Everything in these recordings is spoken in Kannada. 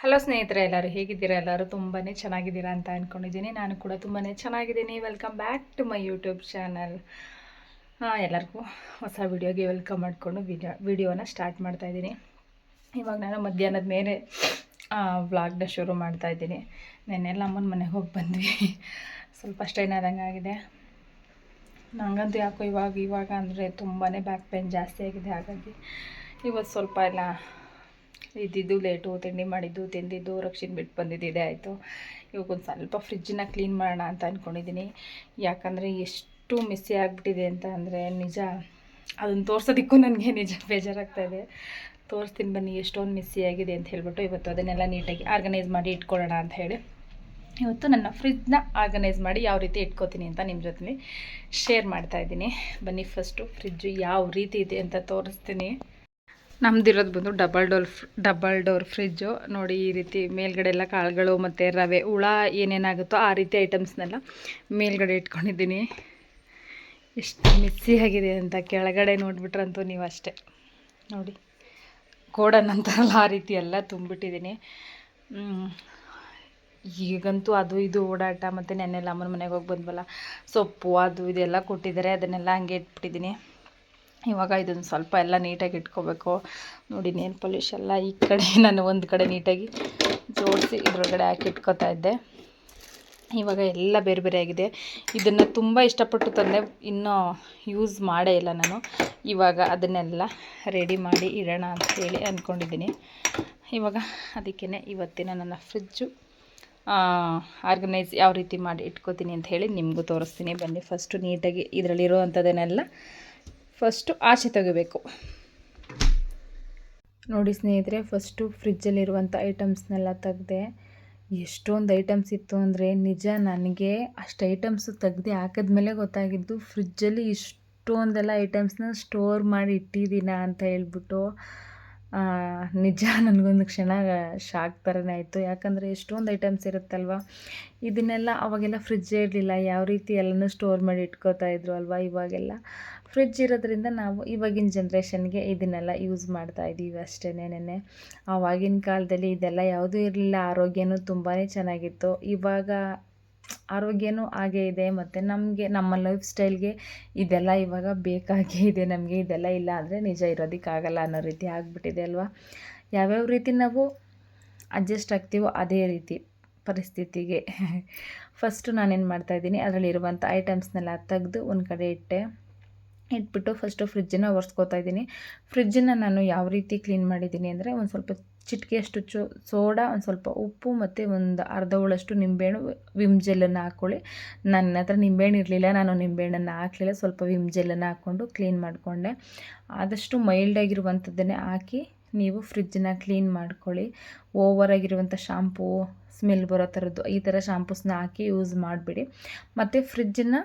ಹಲೋ ಸ್ನೇಹಿತರೆ, ಎಲ್ಲರೂ ಹೇಗಿದ್ದೀರಾ? ಎಲ್ಲರೂ ತುಂಬಾ ಚೆನ್ನಾಗಿದ್ದೀರಾ ಅಂತ ಅಂದ್ಕೊಂಡಿದ್ದೀನಿ ನಾನು ಕೂಡ ತುಂಬಾ ಚೆನ್ನಾಗಿದ್ದೀನಿ. Welcome back to my YouTube channel ಎಲ್ಲರಿಗೂ ಹೊಸ ವಿಡಿಯೋಗೆ ವೆಲ್ಕಮ್ ಮಾಡಿಕೊಂಡು ವಿಡಿಯೋ ವಿಡಿಯೋನ ಸ್ಟಾರ್ಟ್ ಮಾಡ್ತಾಯಿದ್ದೀನಿ ಇವಾಗ ನಾನು ಮಧ್ಯಾಹ್ನದ ಮೇಲೆ ವ್ಲಾಗ್ನ ಶುರು ಮಾಡ್ತಾಯಿದ್ದೀನಿ ನೆನ್ನೆಲ್ಲ ಅಮ್ಮನ ಮನೆಗೆ ಹೋಗಿ ಬಂದ್ವಿ. ಸ್ವಲ್ಪ ಸ್ಟ್ರೈನ್ ಆದಂಗೆ ಆಗಿದೆ. ನನಗಂತೂ ಯಾಕೋ ಇವಾಗ ಇವಾಗ ಅಂದರೆ ತುಂಬಾ ಬ್ಯಾಕ್ ಪೇನ್ ಜಾಸ್ತಿ ಆಗಿದೆ. ಹಾಗಾಗಿ ಇವತ್ತು ಸ್ವಲ್ಪ ಎಲ್ಲ ಇದ್ದಿದ್ದು ಲೇಟು, ತಿಂಡಿ ಮಾಡಿದ್ದು, ತಿಂದಿದ್ದು, ರಕ್ಷಿನ ಬಿಟ್ಟು ಬಂದಿದ್ದು ಇದೇ ಆಯಿತು. ಇವಾಗ ಒಂದು ಸ್ವಲ್ಪ ಫ್ರಿಜ್ಜನ್ನ ಕ್ಲೀನ್ ಮಾಡೋಣ ಅಂತ ಅಂದ್ಕೊಂಡಿದ್ದೀನಿ ಯಾಕಂದರೆ ಎಷ್ಟು ಮಿಸ್ಸಿ ಆಗಿಬಿಟ್ಟಿದೆ ಅಂತ ಅಂದರೆ ನಿಜ, ಅದನ್ನು ತೋರ್ಸೋದಕ್ಕೂ ನನಗೆ ನಿಜ ಬೇಜಾರಾಗ್ತಾಯಿದೆ ತೋರಿಸ್ತೀನಿ ಬನ್ನಿ ಎಷ್ಟೊಂದು ಮಿಸ್ಸಿ ಆಗಿದೆ ಅಂತ ಹೇಳ್ಬಿಟ್ಟು ಇವತ್ತು ಅದನ್ನೆಲ್ಲ ನೀಟಾಗಿ ಆರ್ಗನೈಸ್ ಮಾಡಿ ಇಟ್ಕೊಳ್ಳೋಣ ಅಂತ ಹೇಳಿ. ಇವತ್ತು ನನ್ನ ಫ್ರಿಜ್ನ ಆರ್ಗನೈಸ್ ಮಾಡಿ ಯಾವ ರೀತಿ ಇಟ್ಕೋತೀನಿ ಅಂತ ನಿಮ್ಮ ಜೊತೆ ಶೇರ್ ಮಾಡ್ತಾಯಿದ್ದೀನಿ ಬನ್ನಿ ಫಸ್ಟು ಫ್ರಿಜ್ಜು ಯಾವ ರೀತಿ ಇದೆ ಅಂತ ತೋರಿಸ್ತೀನಿ. ನಮ್ದಿರೋದು ಬಂದು double door double door fridge ನೋಡಿ ಈ ರೀತಿ ಮೇಲ್ಗಡೆ ಎಲ್ಲ ಕಾಳುಗಳು ಮತ್ತು ರವೆ, ಹುಳ ಏನೇನಾಗುತ್ತೋ ಆ ರೀತಿ ಐಟಮ್ಸ್ನೆಲ್ಲ ಮೇಲ್ಗಡೆ ಇಟ್ಕೊಂಡಿದ್ದೀನಿ. ಎಷ್ಟು ಮಿಸ್ಸಿ ಆಗಿದೆ ಅಂತ ಕೆಳಗಡೆ ನೋಡಿಬಿಟ್ರಂತೂ ನೀವು ಅಷ್ಟೇ. ನೋಡಿ, ಗೋಡನ್ ಅಂತಾರಲ್ಲ ಆ ರೀತಿ ಎಲ್ಲ ತುಂಬಿಟ್ಟಿದ್ದೀನಿ. ಈಗಂತೂ ಅದು ಇದು ಓಡಾಟ ಮತ್ತು ನೆನ್ನೆಲ್ಲ ಅಮ್ಮನ ಮನೆಗೆ ಹೋಗಿ ಬಂದ್ವಲ್ಲ, ಸೊಪ್ಪು ಅದು ಇದೆಲ್ಲ ಕೊಟ್ಟಿದ್ದಾರೆ, ಅದನ್ನೆಲ್ಲ ಹಂಗೆ ಇಟ್ಬಿಟ್ಟಿದ್ದೀನಿ. ಇವಾಗ ಇದನ್ನು ಸ್ವಲ್ಪ ಎಲ್ಲ ನೀಟಾಗಿ ಇಟ್ಕೋಬೇಕು. ನೋಡಿ, ನೇಲ್ ಪಾಲಿಶ್ ಎಲ್ಲ ಈ ಕಡೆ ನಾನು ಒಂದು ಕಡೆ ನೀಟಾಗಿ ಜೋಡಿಸಿ ಇದ್ರೊಳಗಡೆ ಹಾಕಿ ಇಟ್ಕೋತಾ ಇದ್ದೆ. ಇವಾಗ ಎಲ್ಲ ಬೇರೆ ಬೇರೆ ಆಗಿದೆ. ಇದನ್ನು ತುಂಬ ಇಷ್ಟಪಟ್ಟು ತಂದೆ, ಇನ್ನೂ ಯೂಸ್ ಮಾಡೇ ಇಲ್ಲ ನಾನು. ಇವಾಗ ಅದನ್ನೆಲ್ಲ ರೆಡಿ ಮಾಡಿ ಇಡೋಣ ಅಂತ ಹೇಳಿ ಅಂದ್ಕೊಂಡಿದ್ದೀನಿ ಇವಾಗ ಅದಕ್ಕೇ ಇವತ್ತಿನ ನನ್ನ ಫ್ರಿಜ್ಜು ಆರ್ಗನೈಸ್ ಯಾವ ರೀತಿ ಮಾಡಿ ಇಟ್ಕೋತೀನಿ ಅಂತ ಹೇಳಿ ನಿಮಗೂ ತೋರಿಸ್ತೀನಿ. ಬನ್ನಿ ಫಸ್ಟು ನೀಟಾಗಿ ಇದರಲ್ಲಿರೋ ಅಂಥದ್ದನ್ನೆಲ್ಲ ಫಸ್ಟು ಆಚೆ ತೆಗಿಬೇಕು. ನೋಡಿ ಸ್ನೇಹಿತರೆ, ಫಸ್ಟು ಫ್ರಿಜ್ಜಲ್ಲಿರುವಂಥ ಐಟಮ್ಸ್ನೆಲ್ಲ ತೆಗ್ದೆ, ಎಷ್ಟೊಂದು ಐಟಮ್ಸ್ ಇತ್ತು ಅಂದರೆ ನಿಜ ನನಗೆ ಅಷ್ಟು ಐಟಮ್ಸು ತೆಗ್ದು ಹಾಕಿದ್ಮೇಲೆ ಗೊತ್ತಾಗಿದ್ದು ಫ್ರಿಜ್ಜಲ್ಲಿ ಇಷ್ಟೊಂದೆಲ್ಲ ಐಟಮ್ಸ್ನ ಸ್ಟೋರ್ ಮಾಡಿ ಇಟ್ಟಿದ್ದೀನ ಅಂತ ಹೇಳ್ಬಿಟ್ಟು ನಿಜ ನನಗೊಂದು ಕ್ಷಣ ಶಾಕ್ ಥರನೇ ಆಯಿತು. ಯಾಕಂದರೆ ಎಷ್ಟೊಂದು ಐಟಮ್ಸ್ ಇರುತ್ತಲ್ವ? ಇದನ್ನೆಲ್ಲ ಅವಾಗೆಲ್ಲ ಫ್ರಿಜ್ಜೇ ಇರಲಿಲ್ಲ. ಯಾವ ರೀತಿ ಎಲ್ಲನೂ ಸ್ಟೋರ್ ಮಾಡಿ ಇಟ್ಕೋತಾ ಇದ್ರು ಅಲ್ವಾ ಇವಾಗೆಲ್ಲ? ಫ್ರಿಜ್ ಇರೋದ್ರಿಂದ ನಾವು ಇವಾಗಿನ ಜನ್ರೇಷನ್ಗೆ ಇದನ್ನೆಲ್ಲ ಯೂಸ್ ಮಾಡ್ತಾ ಇದ್ದೀವಿ ಅಷ್ಟೇ ನೆನೆ ಆವಾಗಿನ ಕಾಲದಲ್ಲಿ ಇದೆಲ್ಲ ಯಾವುದೂ ಇರಲಿಲ್ಲ. ಆರೋಗ್ಯನೂ ತುಂಬಾ ಚೆನ್ನಾಗಿತ್ತು. ಇವಾಗ ಆರೋಗ್ಯನೂ ಹಾಗೇ ಇದೆ, ಮತ್ತು ನಮಗೆ, ನಮ್ಮ ಲೈಫ್ ಸ್ಟೈಲ್ಗೆ ಇದೆಲ್ಲ ಇವಾಗ ಬೇಕಾಗೇ ಇದೆ, ನಮಗೆ ಇದೆಲ್ಲ ಇಲ್ಲ ಅಂದರೆ ನಿಜ ಇರೋದಕ್ಕಾಗಲ್ಲ ಅನ್ನೋ ರೀತಿ ಆಗಿಬಿಟ್ಟಿದೆ ಅಲ್ವಾ? ಯಾವ್ಯಾವ ರೀತಿ ನಾವು ಅಡ್ಜಸ್ಟ್ ಆಗ್ತೀವೋ ಅದೇ ರೀತಿ ಪರಿಸ್ಥಿತಿಗೆ. ಫಸ್ಟು ನಾನೇನು ಮಾಡ್ತಾಯಿದ್ದೀನಿ ಅದರಲ್ಲಿರುವಂಥ ಐಟಮ್ಸ್ನೆಲ್ಲ ತೆಗೆದು ಒಂದು ಕಡೆ ಇಟ್ಟೆ. ಇಟ್ಬಿಟ್ಟು ಫಸ್ಟು ಫ್ರಿಜ್ಜನ್ನು ಒರೆಸ್ಕೋತಾ ಇದ್ದೀನಿ. ಫ್ರಿಜ್ಜನ್ನು ನಾನು ಯಾವ ರೀತಿ ಕ್ಲೀನ್ ಮಾಡಿದ್ದೀನಿ ಅಂದರೆ ಒಂದು ಸ್ವಲ್ಪ ಚಿಟಿಕೆಯಷ್ಟು ಚು, ಸೋಡಾ, ಒಂದು ಸ್ವಲ್ಪ ಉಪ್ಪು ಮತ್ತು ಒಂದು ಅರ್ಧ ಹೋಳಷ್ಟು ನಿಂಬೆಹಣ್ಣು, ವಿಮ್ ಜೆಲ್ಲನ್ನು ಹಾಕ್ಕೊಳ್ಳಿ ನನ್ನ ಹತ್ರ ನಿಂಬೆಹಣ್ಣು ಇರಲಿಲ್ಲ, ನಾನು ನಿಂಬೆಹಣ್ಣನ್ನು ಹಾಕಲಿಲ್ಲ, ಸ್ವಲ್ಪ ವಿಮ್ ಜೆಲ್ಲನ್ನು ಹಾಕ್ಕೊಂಡು ಕ್ಲೀನ್ ಮಾಡಿಕೊಂಡೆ. ಆದಷ್ಟು ಮೈಲ್ಡಾಗಿರುವಂಥದ್ದನ್ನೇ ಹಾಕಿ ನೀವು ಫ್ರಿಜ್ಜನ್ನ ಕ್ಲೀನ್ ಮಾಡ್ಕೊಳ್ಳಿ. ಓವರ್ ಆಗಿರುವಂಥ ಶಾಂಪೂ ಸ್ಮೆಲ್ ಬರೋ ಥರದ್ದು ಈ ಥರ ಶಾಂಪೂಸ್ನ ಹಾಕಿ ಯೂಸ್ ಮಾಡಿಬಿಡಿ. ಮತ್ತು ಫ್ರಿಜ್ಜನ್ನು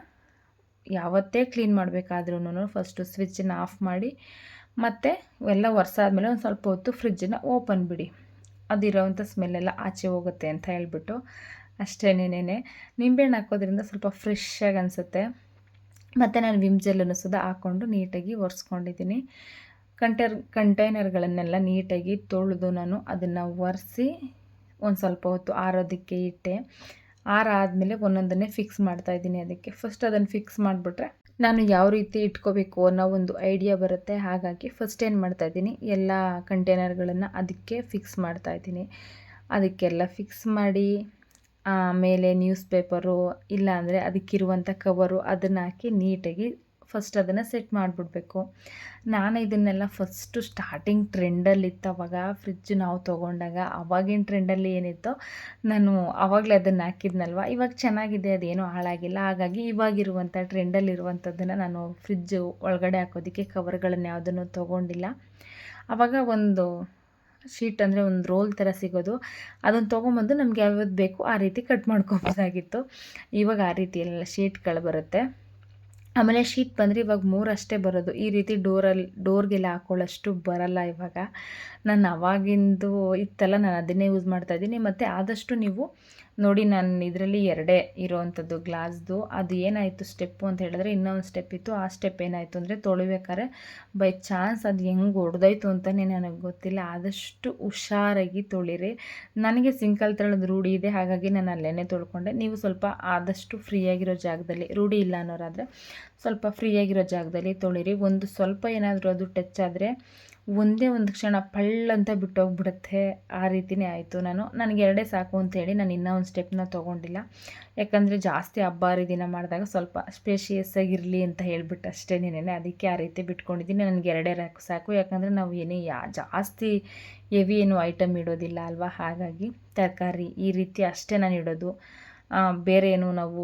ಯಾವತ್ತೇ ಕ್ಲೀನ್ ಮಾಡಬೇಕಾದ್ರೂ ಫಸ್ಟು ಸ್ವಿಚ್ಚನ್ನ ಆಫ್ ಮಾಡಿ, ಮತ್ತು ಎಲ್ಲ ಒರೆಸಾದ್ಮೇಲೆ ಒಂದು ಸ್ವಲ್ಪ ಹೊತ್ತು ಫ್ರಿಜ್ಜನ್ನು ಓಪನ್ ಬಿಡಿ. ಅದಿರೋವಂಥ ಸ್ಮೆಲ್ಲೆಲ್ಲ ಆಚೆ ಹೋಗುತ್ತೆ ಅಂತ ಹೇಳ್ಬಿಟ್ಟು ಅಷ್ಟೇನೇನೇ ನಿಂಬೆಹಣ್ಣು ಹಾಕೋದ್ರಿಂದ ಸ್ವಲ್ಪ ಫ್ರೆಶ್ಶಾಗಿ ಅನಿಸುತ್ತೆ. ಮತ್ತು ನಾನು ವಿಮ್ ಜೆಲ್ಲನ್ನು ಸುದ ಹಾಕ್ಕೊಂಡು ನೀಟಾಗಿ ಒರೆಸ್ಕೊಂಡಿದ್ದೀನಿ ಕಂಟೈರ್ ಕಂಟೈನರ್ಗಳನ್ನೆಲ್ಲ ನೀಟಾಗಿ ತೊಳೆದು ನಾನು ಅದನ್ನು ಒರೆಸಿ ಒಂದು ಸ್ವಲ್ಪ ಹೊತ್ತು ಆರೋದಕ್ಕೆ ಇಟ್ಟೆ. ಆರಾದಮೇಲೆ ಒಂದೊಂದನ್ನೇ ಫಿಕ್ಸ್ ಮಾಡ್ತಾ ಇದ್ದೀನಿ ಅದಕ್ಕೆ. ಫಸ್ಟ್ ಅದನ್ನು ಫಿಕ್ಸ್ ಮಾಡಿಬಿಟ್ರೆ ನಾನು ಯಾವ ರೀತಿ ಇಟ್ಕೋಬೇಕು ಅನ್ನೋ ಒಂದು ಐಡಿಯಾ ಬರುತ್ತೆ. ಹಾಗಾಗಿ ಫಸ್ಟ್ ಏನು ಮಾಡ್ತಾಯಿದ್ದೀನಿ ಎಲ್ಲ ಕಂಟೈನರ್ಗಳನ್ನು ಅದಕ್ಕೆ ಫಿಕ್ಸ್ ಮಾಡ್ತಾ ಇದ್ದೀನಿ. ಅದಕ್ಕೆಲ್ಲ ಫಿಕ್ಸ್ ಮಾಡಿ, ಆಮೇಲೆ ನ್ಯೂಸ್ ಪೇಪರು ಇಲ್ಲಾಂದರೆ ಅದಕ್ಕಿರುವಂಥ ಕವರು ಅದನ್ನು ಹಾಕಿ ನೀಟಾಗಿ ಫಸ್ಟ್ ಅದನ್ನು ಸೆಟ್ ಮಾಡಿಬಿಡ್ಬೇಕು. ನಾನು ಇದನ್ನೆಲ್ಲ ಫಸ್ಟು ಸ್ಟಾರ್ಟಿಂಗ್ ಟ್ರೆಂಡಲ್ಲಿ ಇತ್ತು ಅವಾಗ. ಫ್ರಿಜ್ ನಾವು ತೊಗೊಂಡಾಗ ಅವಾಗಿನ ಟ್ರೆಂಡಲ್ಲಿ ಏನಿತ್ತೋ ನಾನು ಆವಾಗಲೇ ಅದನ್ನು ಹಾಕಿದ್ನಲ್ವ? ಇವಾಗ ಚೆನ್ನಾಗಿದೆ, ಅದೇನು ಹಾಳಾಗಿಲ್ಲ. ಹಾಗಾಗಿ ಇವಾಗಿರುವಂಥ ಟ್ರೆಂಡಲ್ಲಿರುವಂಥದ್ದನ್ನು ನಾನು ಫ್ರಿಜ್ ಒಳಗಡೆ ಹಾಕೋದಕ್ಕೆ ಕವರ್ಗಳನ್ನು ಯಾವುದನ್ನು ತೊಗೊಂಡಿಲ್ಲ. ಅವಾಗ ಒಂದು ಶೀಟ್ ಅಂದರೆ ಒಂದು ರೋಲ್ ಥರ ಸಿಗೋದು. ಅದನ್ನು ತೊಗೊಂಬಂದು ನಮ್ಗೆ ಯಾವ್ಯಾವ್ದು ಬೇಕು ಆ ರೀತಿ ಕಟ್ ಮಾಡ್ಕೊಬೋದಾಗಿತ್ತು. ಇವಾಗ ಆ ರೀತಿ ಶೀಟ್ಗಳು ಬರುತ್ತೆ. ಆಮೇಲೆ ಶೀಟ್ ಬಂದರೆ ಇವಾಗ ಮೂರಷ್ಟೇ ಬರೋದು. ಈ ರೀತಿ ಡೋರಲ್ಲಿ ಡೋರ್ಗೆಲ್ಲ ಹಾಕೊಳ್ಳೋಷ್ಟು ಬರಲ್ಲ ಇವಾಗ. ನಾನು ಅವಾಗಿಂದು ಇತ್ತಲ್ಲ, ನಾನು ಅದನ್ನೇ ಯೂಸ್ ಮಾಡ್ತಾ ಇದ್ದೀನಿ. ಮತ್ತು ಆದಷ್ಟು ನೀವು ನೋಡಿ, ನಾನು ಇದರಲ್ಲಿ ಎರಡೇ ಇರೋವಂಥದ್ದು ಗ್ಲಾಸ್ದು. ಅದು ಏನಾಯಿತು ಸ್ಟೆಪ್ಪು ಅಂತ ಹೇಳಿದ್ರೆ, ಇನ್ನೊಂದು ಸ್ಟೆಪ್ ಇತ್ತು. ಆ ಸ್ಟೆಪ್ ಏನಾಯಿತು ಅಂದರೆ, ತೊಳಿಬೇಕಾದ್ರೆ ಬೈ ಚಾನ್ಸ್ ಅದು ಹೆಂಗೆ ಹೊಡೆದೋಯ್ತು ಅಂತಲೇ ನನಗೆ ಗೊತ್ತಿಲ್ಲ. ಆದಷ್ಟು ಹುಷಾರಾಗಿ ತೊಳಿರಿ. ನನಗೆ ಸಿಂಕಲ್ ತಳದ ರೂಢಿ ಇದೆ, ಹಾಗಾಗಿ ನಾನು ಅಲ್ಲೇ ತೊಳ್ಕೊಂಡೆ. ನೀವು ಸ್ವಲ್ಪ ಆದಷ್ಟು ಫ್ರೀಯಾಗಿರೋ ಜಾಗದಲ್ಲಿ, ರೂಢಿ ಇಲ್ಲ ಅನ್ನೋರಾದರೆ ಸ್ವಲ್ಪ ಫ್ರೀಯಾಗಿರೋ ಜಾಗದಲ್ಲಿ ತೊಳಿರಿ. ಒಂದು ಸ್ವಲ್ಪ ಏನಾದರೂ ಅದು ಟಚ್ ಆದರೆ ಒಂದೇ ಒಂದು ಕ್ಷಣ ಪಳ್ಳಂತ ಬಿಟ್ಟೋಗ್ಬಿಡುತ್ತೆ. ಆ ರೀತಿಯೇ ಆಯಿತು. ನಾನು, ನನಗೆ ಎರಡೇ ಸಾಕು ಅಂತೇಳಿ ನಾನು ಇನ್ನೂ ಒಂದು ಸ್ಟೆಪ್ನ ತೊಗೊಂಡಿಲ್ಲ. ಯಾಕಂದರೆ ಜಾಸ್ತಿ ಹಬ್ಬ ಹರಿದಿನ ಮಾಡಿದಾಗ ಸ್ವಲ್ಪ ಸ್ಪೇಷಿಯಸ್ ಆಗಿರಲಿ ಅಂತ ಹೇಳಿಬಿಟ್ಟು ಅಷ್ಟೇ ನೆನೆ ಅದಕ್ಕೆ ಆ ರೀತಿ ಬಿಟ್ಕೊಂಡಿದ್ದೀನಿ. ನನಗೆ ಎರಡೇ ರಾಕು ಸಾಕು. ಯಾಕಂದರೆ ನಾವು ಏನೇ ಯಾ, ಜಾಸ್ತಿ ಹೆವಿ ಏನು ಐಟಮ್ ಇಡೋದಿಲ್ಲ ಅಲ್ವಾ? ಹಾಗಾಗಿ ತರಕಾರಿ ಈ ರೀತಿ ಅಷ್ಟೇ ನಾನು ಇಡೋದು. ಬೇರೆ ಏನು ನಾವು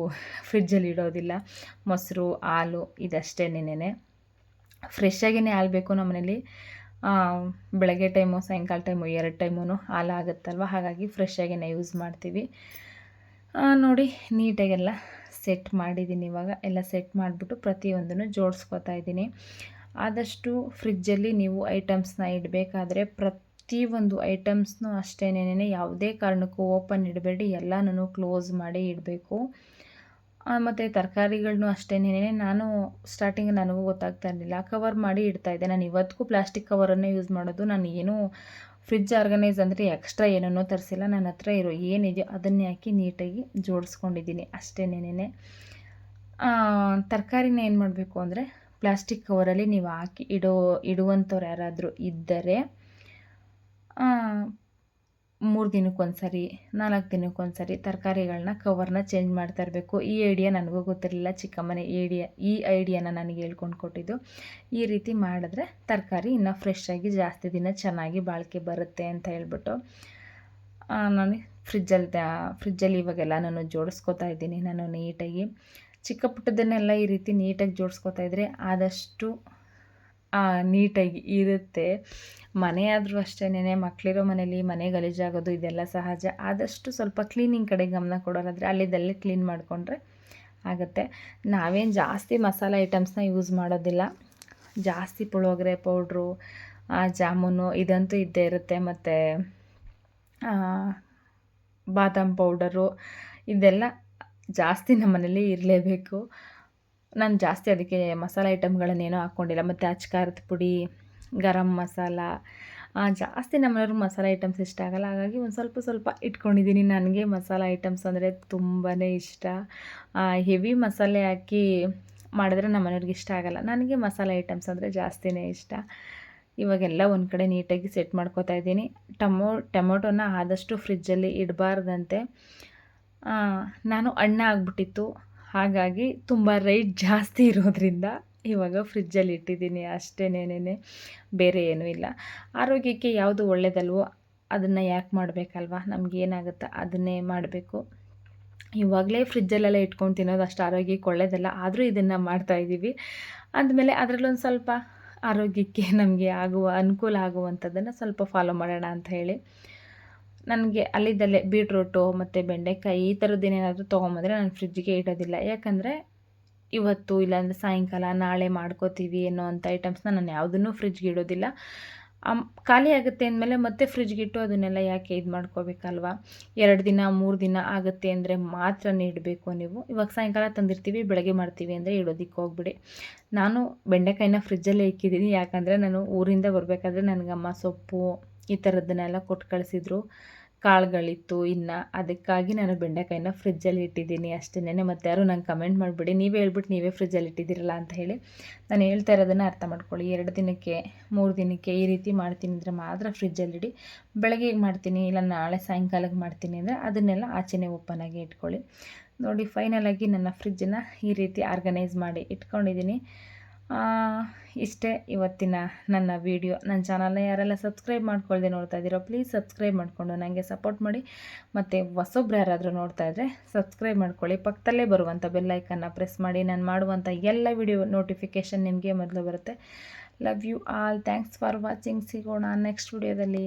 ಫ್ರಿಜ್ಜಲ್ಲಿ ಇಡೋದಿಲ್ಲ. ಮೊಸರು, ಹಾಲು ಇದಷ್ಟೇ ನೆನೆ ಫ್ರೆಶ್ ಆಗಿಯೇ ಹಾಲು ಬೇಕು ನಮ್ಮನೇಲಿ. ಬೆಳಗ್ಗೆ ಟೈಮು, ಸಾಯಂಕಾಲ ಟೈಮು, ಎರಡು ಟೈಮು ಹಾಲಾಗುತ್ತಲ್ವ ಹಾಗಾಗಿ ಫ್ರೆಶ್ ಆಗಿನೇ ಯೂಸ್ ಮಾಡ್ತೀವಿ. ನೋಡಿ, ನೀಟಾಗೆಲ್ಲ ಸೆಟ್ ಮಾಡಿದ್ದೀನಿ ಇವಾಗ. ಎಲ್ಲ ಸೆಟ್ ಮಾಡಿಬಿಟ್ಟು ಪ್ರತಿಯೊಂದನ್ನು ಜೋಡಿಸ್ಕೊತಾ ಇದ್ದೀನಿ. ಆದಷ್ಟು ಫ್ರಿಜ್ಜಲ್ಲಿ ನೀವು ಐಟಮ್ಸ್ನ ಇಡಬೇಕಾದ್ರೆ ಪ್ರತಿಯೊಂದು ಐಟಮ್ಸ್ನೂ ಅಷ್ಟೇನೇನೆ ಯಾವುದೇ ಕಾರಣಕ್ಕೂ ಓಪನ್ ಇಡಬೇಡಿ. ಎಲ್ಲನೂ ಕ್ಲೋಸ್ ಮಾಡಿ ಇಡಬೇಕು. ಮತ್ತು ತರಕಾರಿಗಳನ್ನು ಅಷ್ಟೇನೇ ನಾನು ಸ್ಟಾರ್ಟಿಂಗ್ ನನಗೂ ಗೊತ್ತಾಗ್ತಾ ಇರಲಿಲ್ಲ. ಕವರ್ ಮಾಡಿ ಇಡ್ತಾಯಿದ್ದೆ ನಾನು ಇವತ್ತಿಗೂ ಪ್ಲಾಸ್ಟಿಕ್ ಕವರನ್ನೇ ಯೂಸ್ ಮಾಡೋದು. ನಾನು ಏನೂ ಫ್ರಿಜ್ ಆರ್ಗನೈಸ್ ಅಂದರೆ ಎಕ್ಸ್ಟ್ರಾ ಏನನ್ನೂ ತರಿಸಿಲ್ಲ. ನನ್ನ ಹತ್ರ ಇರೋ ಏನಿದೆಯೋ ಅದನ್ನೇ ಹಾಕಿ ನೀಟಾಗಿ ಜೋಡಿಸ್ಕೊಂಡಿದ್ದೀನಿ ಅಷ್ಟೇನೇನೆ ತರಕಾರಿನ ಏನು ಮಾಡಬೇಕು ಅಂದರೆ ಪ್ಲಾಸ್ಟಿಕ್ ಕವರಲ್ಲಿ ನೀವು ಹಾಕಿ ಇಡೋ, ಇಡುವಂಥವ್ರು ಯಾರಾದರೂ ಇದ್ದರೆ ಮೂರು ದಿನಕ್ಕೊಂದ್ಸರಿ ನಾಲ್ಕು ದಿನಕ್ಕೊಂದ್ಸರಿ ತರಕಾರಿಗಳನ್ನ ಕವರ್ನ ಚೇಂಜ್ ಮಾಡ್ತಾ ಇರಬೇಕು ಈ ಐಡಿಯಾ ನನಗೂ ಗೊತ್ತಿರಲಿಲ್ಲ ಚಿಕ್ಕಮ್ಮನೆ ಐಡಿಯಾ ಈ ಐಡಿಯಾನ ನನಗೆ ಹೇಳ್ಕೊಂಡು ಕೊಟ್ಟಿದ್ದು. ಈ ರೀತಿ ಮಾಡಿದ್ರೆ ತರಕಾರಿ ಇನ್ನೂ ಫ್ರೆಶ್ ಆಗಿ ಜಾಸ್ತಿ ದಿನ ಚೆನ್ನಾಗಿ ಬಾಳಿಕೆ ಬರುತ್ತೆ ಅಂತ ಹೇಳ್ಬಿಟ್ಟು ನಾನು ಫ್ರಿಜ್ಜಲ್ಲಿ ಫ್ರಿಜ್ಜಲ್ಲಿ ಇವಾಗೆಲ್ಲ ನಾನು ಜೋಡಿಸ್ಕೊತಾ ಇದ್ದೀನಿ ನಾನು ನೀಟಾಗಿ ಚಿಕ್ಕ ಪುಟ್ಟದನ್ನೆಲ್ಲ ಈ ರೀತಿ ನೀಟಾಗಿ ಜೋಡಿಸ್ಕೊತಾ ಇದ್ದರೆ ಆದಷ್ಟು ನೀಟಾಗಿ ಇರುತ್ತೆ. ಮನೆ ಆದರೂ ಅಷ್ಟೇನೆ ಮಕ್ಕಳಿರೋ ಮನೇಲಿ ಮನೆ ಗಲೀಜಾಗೋದು ಇದೆಲ್ಲ ಸಹಜ. ಆದಷ್ಟು ಸ್ವಲ್ಪ ಕ್ಲೀನಿಂಗ್ ಕಡೆ ಗಮನ ಕೊಡೋರಾದರೆ ಅಲ್ಲಿದ್ದಲ್ಲೇ ಕ್ಲೀನ್ ಮಾಡಿಕೊಂಡ್ರೆ ಆಗುತ್ತೆ. ನಾವೇನು ಜಾಸ್ತಿ ಮಸಾಲೆ ಐಟಮ್ಸ್ನ ಯೂಸ್ ಮಾಡೋದಿಲ್ಲ. ಜಾಸ್ತಿ ಪುಳೋಗ್ರೆ ಪೌಡ್ರು ಜಾಮೂನು ಇದಂತೂ ಇದ್ದೇ ಇರುತ್ತೆ. ಮತ್ತು ಬಾದಾಮ್ ಪೌಡರು ಇದೆಲ್ಲ ಜಾಸ್ತಿ ನಮ್ಮ ಮನೇಲಿ ಇರಲೇಬೇಕು. ನಾನು ಜಾಸ್ತಿ ಅದಕ್ಕೆ ಮಸಾಲ ಐಟಮ್ಗಳನ್ನೇನೂ ಹಾಕ್ಕೊಂಡಿಲ್ಲ. ಮತ್ತು ಅಚ್ಕಾರದ ಪುಡಿ, ಗರಂ ಮಸಾಲ ಜಾಸ್ತಿ ನಮ್ಮನೆಯವ್ರಿಗೆ ಮಸಾಲ ಐಟಮ್ಸ್ ಇಷ್ಟ ಆಗಲ್ಲ. ಹಾಗಾಗಿ ಒಂದು ಸ್ವಲ್ಪ ಸ್ವಲ್ಪ ಇಟ್ಕೊಂಡಿದ್ದೀನಿ. ನನಗೆ ಮಸಾಲ ಐಟಮ್ಸ್ ಅಂದರೆ ತುಂಬಾ ಇಷ್ಟ. ಹೆವಿ ಮಸಾಲೆ ಹಾಕಿ ಮಾಡಿದ್ರೆ ನಮ್ಮನೆಯವ್ರಿಗೆ ಇಷ್ಟ ಆಗಲ್ಲ. ನನಗೆ ಮಸಾಲ ಐಟಮ್ಸ್ ಅಂದರೆ ಜಾಸ್ತಿನೇ ಇಷ್ಟ. ಇವಾಗೆಲ್ಲ ಒಂದು ಕಡೆ ನೀಟಾಗಿ ಸೆಟ್ ಮಾಡ್ಕೋತಾ ಇದ್ದೀನಿ. ಟಮೊ, ಟೊಮೊಟೊನ ಆದಷ್ಟು ಫ್ರಿಜ್ಜಲ್ಲಿ ಇಡಬಾರ್ದಂತೆ. ನಾನು ಅಣ್ಣ ಆಗಿಬಿಟ್ಟಿತ್ತು. ಹಾಗಾಗಿ ತುಂಬ ರೈಟ್ ಜಾಸ್ತಿ ಇರೋದ್ರಿಂದ ಇವಾಗ ಫ್ರಿಜ್ಜಲ್ಲಿ ಇಟ್ಟಿದ್ದೀನಿ. ಅಷ್ಟೇನೇನೇ ಬೇರೆ ಏನೂ ಇಲ್ಲ. ಆರೋಗ್ಯಕ್ಕೆ ಯಾವುದು ಒಳ್ಳೆಯದಲ್ವೋ ಅದನ್ನು ಯಾಕೆ ಮಾಡಬೇಕಲ್ವಾ? ನಮಗೇನಾಗುತ್ತೋ ಅದನ್ನೇ ಮಾಡಬೇಕು. ಇವಾಗಲೇ ಫ್ರಿಜ್ಜಲ್ಲೆಲ್ಲ ಇಟ್ಕೊಂಡು ತಿನ್ನೋದು ಅಷ್ಟು ಆರೋಗ್ಯಕ್ಕೆ ಒಳ್ಳೆಯದಲ್ಲ ಆದರೂ ಇದನ್ನು ಮಾಡ್ತಾಯಿದ್ದೀವಿ ಅಂದಮೇಲೆ ಅದರಲ್ಲೊಂದು ಸ್ವಲ್ಪ ಆರೋಗ್ಯಕ್ಕೆ ನಮಗೆ ಆಗುವ, ಅನುಕೂಲ ಆಗುವಂಥದ್ದನ್ನು ಸ್ವಲ್ಪ ಫಾಲೋ ಮಾಡೋಣ ಅಂತ ಹೇಳಿ. ನನಗೆ ಅಲ್ಲಿದ್ದಲ್ಲೇ ಬೀಟ್ರೂಟು ಮತ್ತು ಬೆಂಡೆಕಾಯಿ ಈ ಥರದ್ದೇನೇನಾದರೂ ತೊಗೊಂಬಂದರೆ ನಾನು ಫ್ರಿಜ್ಜಿಗೆ ಇಡೋದಿಲ್ಲ. ಯಾಕಂದರೆ ಇವತ್ತು ಇಲ್ಲಾಂದರೆ ಸಾಯಂಕಾಲ ನಾಳೆ ಮಾಡ್ಕೋತೀವಿ ಅನ್ನೋ ಅಂಥ ಐಟಮ್ಸ್ನ ನಾನು ಯಾವುದನ್ನು ಫ್ರಿಜ್ಗೆ ಇಡೋದಿಲ್ಲ. ಖಾಲಿ ಆಗುತ್ತೆ ಅಂದಮೇಲೆ ಮತ್ತೆ ಫ್ರಿಜ್ಗೆ ಇಟ್ಟು ಅದನ್ನೆಲ್ಲ ಯಾಕೆ ಇದು ಮಾಡ್ಕೋಬೇಕಲ್ವ? ಎರಡು ದಿನ, ಮೂರು ದಿನ ಆಗುತ್ತೆ ಅಂದರೆ ಮಾತ್ರ ಇಡಬೇಕು ನೀವು. ಇವಾಗ ಸಾಯಂಕಾಲ ತಂದಿರ್ತೀವಿ, ಬೆಳಗ್ಗೆ ಮಾಡ್ತೀವಿ ಅಂದರೆ ಇಡೋದಕ್ಕೆ ಹೋಗ್ಬಿಡಿ. ನಾನು ಬೆಂಡೆಕಾಯಿನ ಫ್ರಿಜ್ಜಲ್ಲೇ ಇಕ್ಕಿದ್ದೀನಿ. ಯಾಕಂದರೆ ನಾನು ಊರಿಂದ ಬರಬೇಕಾದ್ರೆ ನನಗಮ್ಮ ಸೊಪ್ಪು ಈ ಥರದ್ದನ್ನೆಲ್ಲ ಕೊಟ್ಟು ಕಳಿಸಿದ್ರು. ಕಾಳುಗಳಿತ್ತು, ಇನ್ನು ಅದಕ್ಕಾಗಿ ನಾನು ಬೆಂಡೆಕಾಯಿನ ಫ್ರಿಜ್ಜಲ್ಲಿ ಇಟ್ಟಿದ್ದೀನಿ. ಅಷ್ಟೇನೆ ಮತ್ತು ಯಾರು ನಂಗೆ ಕಮೆಂಟ್ ಮಾಡಿಬಿಡಿ. ನೀವೇ ಹೇಳ್ಬಿಟ್ಟು ನೀವೇ ಫ್ರಿಜ್ಜಲ್ಲಿ ಇಟ್ಟಿದ್ದೀರಲ್ಲ ಅಂತ ಹೇಳಿ ನಾನು ಹೇಳ್ತಾ ಇರೋದನ್ನು ಅರ್ಥ ಮಾಡ್ಕೊಳ್ಳಿ. ಎರಡು ದಿನಕ್ಕೆ, ಮೂರು ದಿನಕ್ಕೆ ಈ ರೀತಿ ಮಾಡ್ತೀನಿ ಅಂದರೆ ಮಾತ್ರ ಫ್ರಿಜ್ಜಲ್ಲಿಡಿ ಬೆಳಗ್ಗೆ ಮಾಡ್ತೀನಿ? ಇಲ್ಲ ನಾಳೆ ಸಾಯಂಕಾಲಕ್ಕೆ ಮಾಡ್ತೀನಿ ಅಂದರೆ ಅದನ್ನೆಲ್ಲ ಆಚೆನೇ ಓಪನ್ ಆಗಿ ಇಟ್ಕೊಳ್ಳಿ. ನೋಡಿ ಫೈನಲಾಗಿ ನನ್ನ ಫ್ರಿಜ್ಜನ್ನು ಈ ರೀತಿ ಆರ್ಗನೈಸ್ ಮಾಡಿ ಇಟ್ಕೊಂಡಿದ್ದೀನಿ. ಇಷ್ಟೇ ಇವತ್ತಿನ ನನ್ನ ವಿಡಿಯೋ. ನನ್ನ ಚಾನಲ್ನ ಯಾರೆಲ್ಲ ಸಬ್ಸ್ಕ್ರೈಬ್ ಮಾಡ್ಕೊಳ್ಳದೆ ನೋಡ್ತಾ ಇದ್ದೀರೋ ಪ್ಲೀಸ್ ಸಬ್ಸ್ಕ್ರೈಬ್ ಮಾಡಿಕೊಂಡು ನನಗೆ ಸಪೋರ್ಟ್ ಮಾಡಿ. ಮತ್ತು ಹೊಸೊಬ್ರು ಯಾರಾದರೂ ನೋಡ್ತಾ ಇದ್ದರೆ ಸಬ್ಸ್ಕ್ರೈಬ್ ಮಾಡ್ಕೊಳ್ಳಿ. ಪಕ್ಕದಲ್ಲೇ ಬರುವಂಥ ಬೆಲ್ಲೈಕನ್ನ ಪ್ರೆಸ್ ಮಾಡಿ. ನಾನು ಮಾಡುವಂಥ ಎಲ್ಲ ವಿಡಿಯೋ ನೋಟಿಫಿಕೇಷನ್ ನಿಮಗೆ ಮೊದಲು ಬರುತ್ತೆ. Love you all thanks for watching ಸಿಗೋಣ ನೆಕ್ಸ್ಟ್ ವಿಡಿಯೋದಲ್ಲಿ